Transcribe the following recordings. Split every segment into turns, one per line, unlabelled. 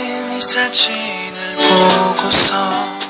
이 사진을 보고서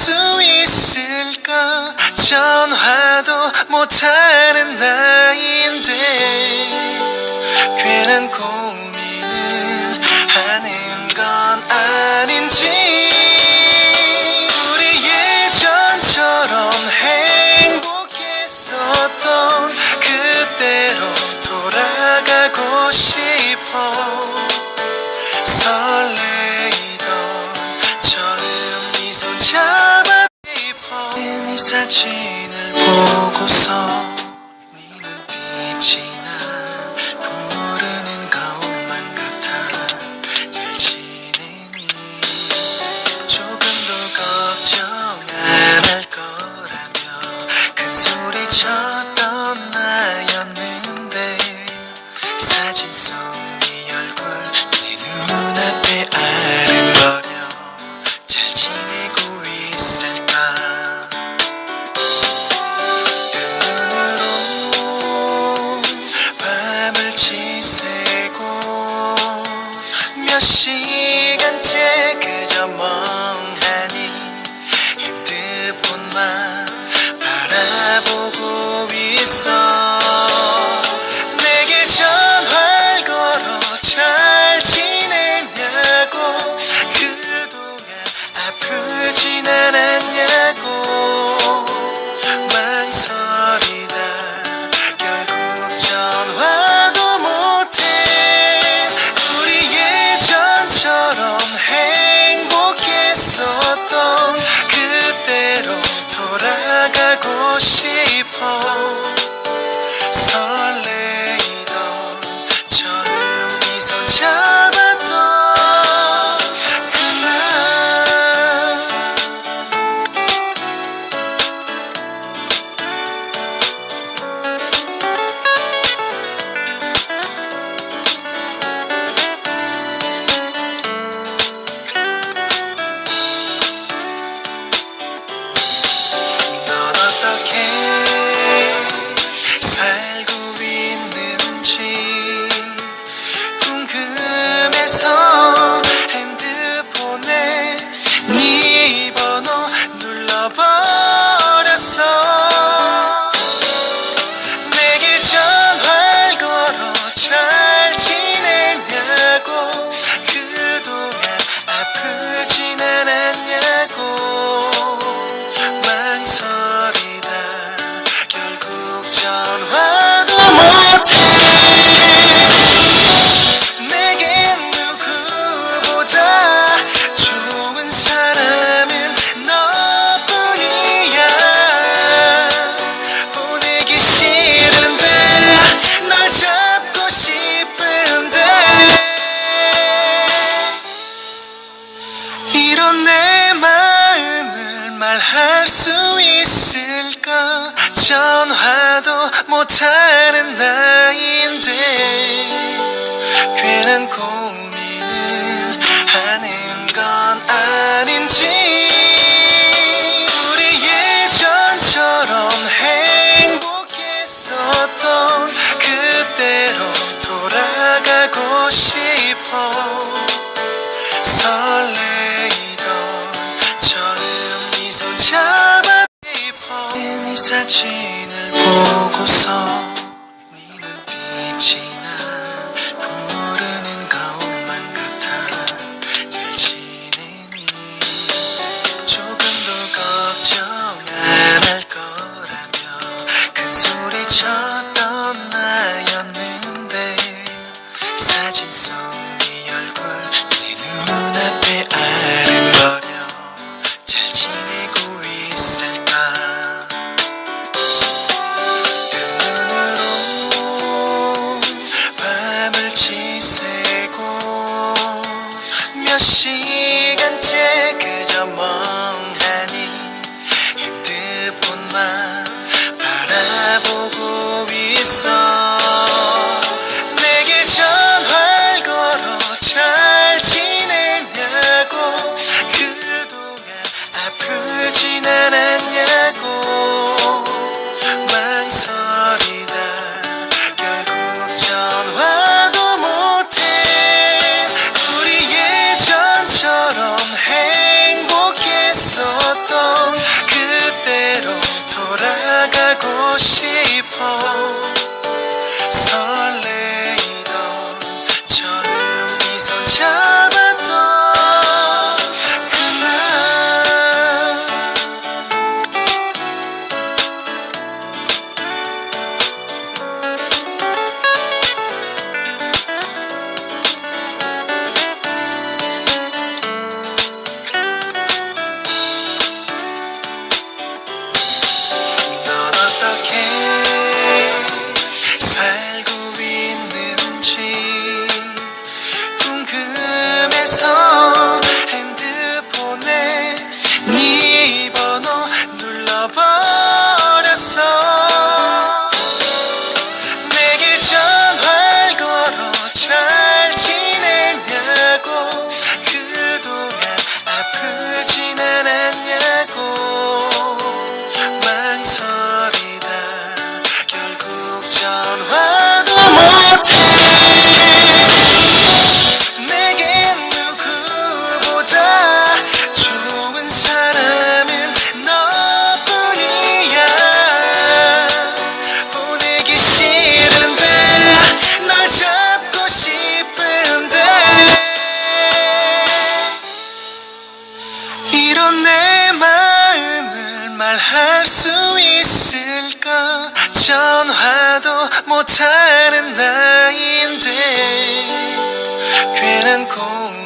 수 있을까? 전화도 못하는 나인데 괜한 고민. 못하는 나인데 괜한 고민을 하는 건 아닌지 우리 예전처럼 행복했었던 그때로 돌아가고 싶어 설레이던 저를 미소 잡아 깊어 네 사진 so. 어떤 내 마음을 말할 수 있을까? 전화도 못하는 나인데 괜한 공